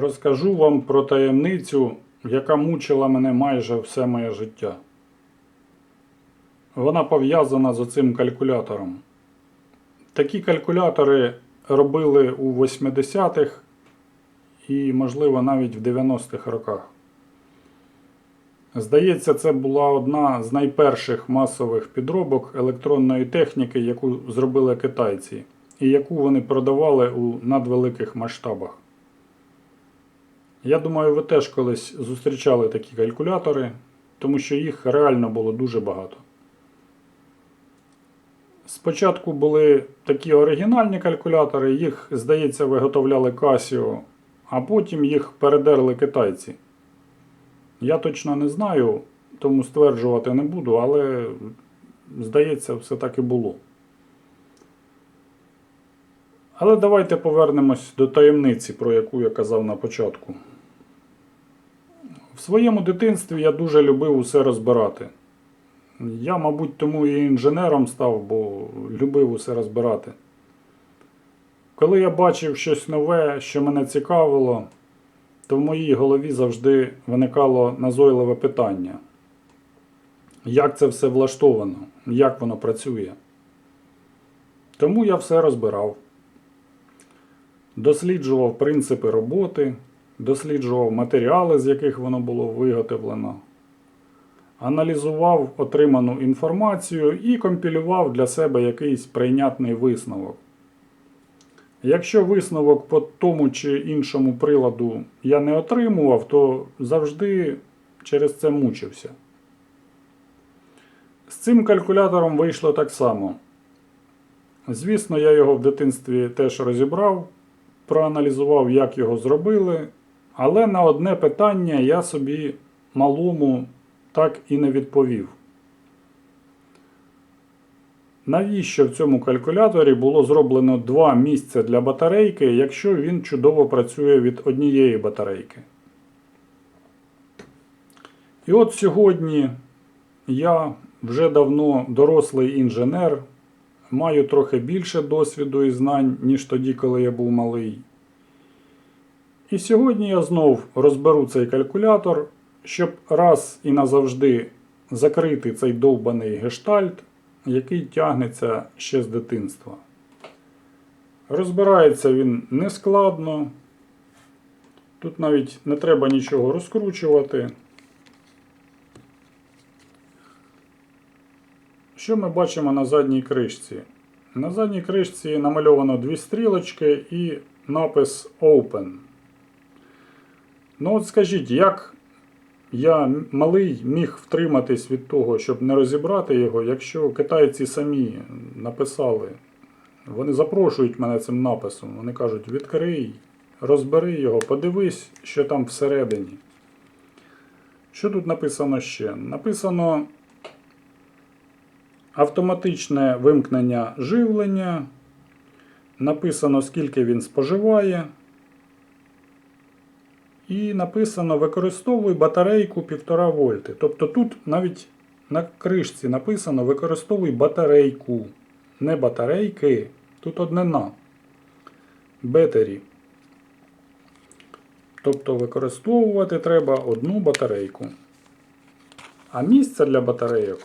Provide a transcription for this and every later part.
розкажу вам про таємницю, яка мучила мене майже все моє життя. Вона пов'язана з оцим калькулятором. Такі калькулятори робили у 80-х і, можливо, навіть в 90-х роках. Здається, це була одна з найперших масових підробок електронної техніки, яку зробили китайці, і яку вони продавали у надвеликих масштабах. Я думаю, ви теж колись зустрічали такі калькулятори, тому що їх реально було дуже багато. Спочатку були такі оригінальні калькулятори, їх, здається, виготовляли Casio, а потім їх передерли китайці. Я точно не знаю, тому стверджувати не буду, але здається, все так і було. Але давайте повернемось до таємниці, про яку я казав на початку. В своєму дитинстві я дуже любив усе розбирати. Я, мабуть, тому і інженером став, бо любив усе розбирати. Коли я бачив щось нове, що мене цікавило, то в моїй голові завжди виникало назойливе питання. Як це все влаштовано, як воно працює. Тому я все розбирав. Досліджував принципи роботи, досліджував матеріали, з яких воно було виготовлено, аналізував отриману інформацію і компілював для себе якийсь прийнятний висновок. Якщо висновок по тому чи іншому приладу я не отримував, то завжди через це мучився. З цим калькулятором вийшло так само. Звісно, я його в дитинстві теж розібрав, проаналізував, як його зробили, але на одне питання я собі малому так і не відповів. Навіщо в цьому калькуляторі було зроблено два місця для батарейки, якщо він чудово працює від однієї батарейки? І от сьогодні я вже давно дорослий інженер, маю трохи більше досвіду і знань, ніж тоді, коли я був малий. І сьогодні я знов розберу цей калькулятор, щоб раз і назавжди закрити цей довбаний гештальт який тягнеться ще з дитинства. Розбирається він нескладно. Тут навіть не треба нічого розкручувати. Що ми бачимо на задній кришці? На задній кришці намальовано дві стрілочки і напис Open. Ну от скажіть, як я малий міг втриматись від того, щоб не розібрати його, якщо китайці самі написали. Вони запрошують мене цим написом. Вони кажуть, відкрий, розбери його, подивись, що там всередині. Що тут написано ще? Написано автоматичне вимкнення живлення. Написано, скільки він споживає. І написано використовуй батарейку 1,5 вольти. Тобто тут навіть на кришці написано використовуй батарейку. Не батарейки. Тут однина. Бетері. Тобто використовувати треба одну батарейку. А місця для батарейок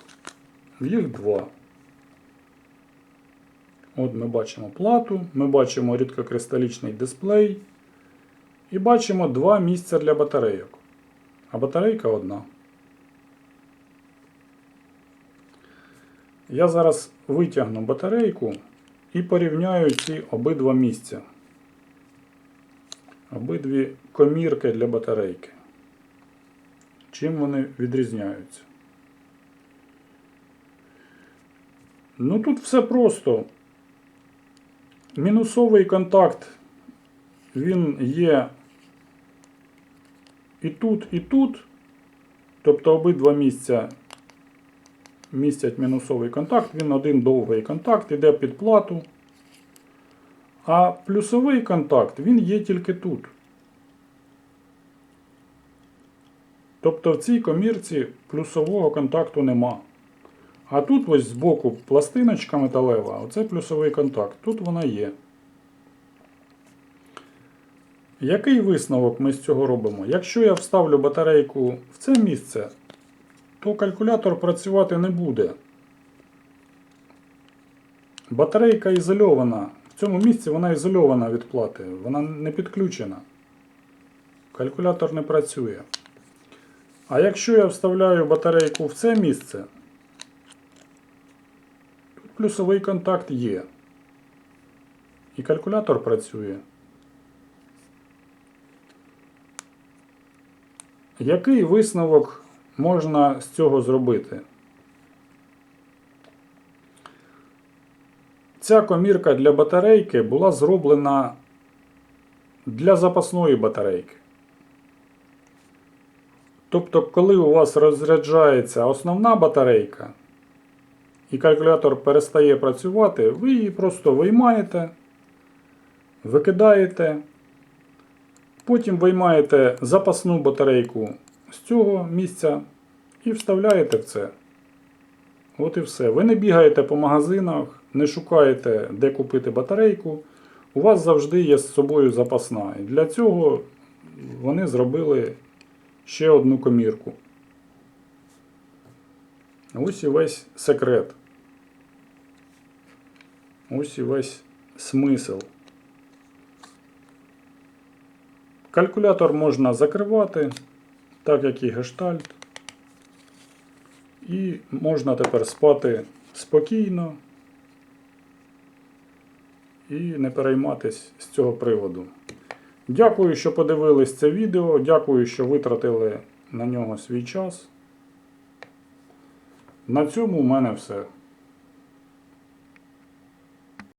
їх два. От ми бачимо плату, ми бачимо рідкокристалічний дисплей. І бачимо два місця для батарейок. А батарейка одна. Я зараз витягну батарейку і порівняю ці обидва місця. Обидві комірки для батарейки. Чим вони відрізняються? Ну тут все просто. Мінусовий контакт, він є і тут, і тут. Тобто обидва місця містять мінусовий контакт, він один довгий контакт, іде під плату. А плюсовий контакт він є тільки тут. Тобто в цій комірці плюсового контакту нема. А тут ось збоку пластиночка металева, оце плюсовий контакт. Тут вона є. Який висновок ми з цього робимо? Якщо я вставлю батарейку в це місце, то калькулятор працювати не буде. Батарейка ізольована. В цьому місці вона ізольована від плати, вона не підключена. Калькулятор не працює. А якщо я вставляю батарейку в це місце, тут плюсовий контакт є. І калькулятор працює. Який висновок можна з цього зробити? Ця комірка для батарейки була зроблена для запасної батарейки. Тобто, коли у вас розряджається основна батарейка, і калькулятор перестає працювати, ви її просто виймаєте, викидаєте, потім виймаєте запасну батарейку з цього місця і вставляєте в це. От і все. Ви не бігаєте по магазинах, не шукаєте, де купити батарейку. У вас завжди є з собою запасна. І для цього вони зробили ще одну комірку. Ось і весь секрет. Ось і весь смисл. Калькулятор можна закривати, так як і гештальт. І можна тепер спати спокійно і не перейматись з цього приводу. Дякую, що подивились це відео. Дякую, що витратили на нього свій час. На цьому у мене все.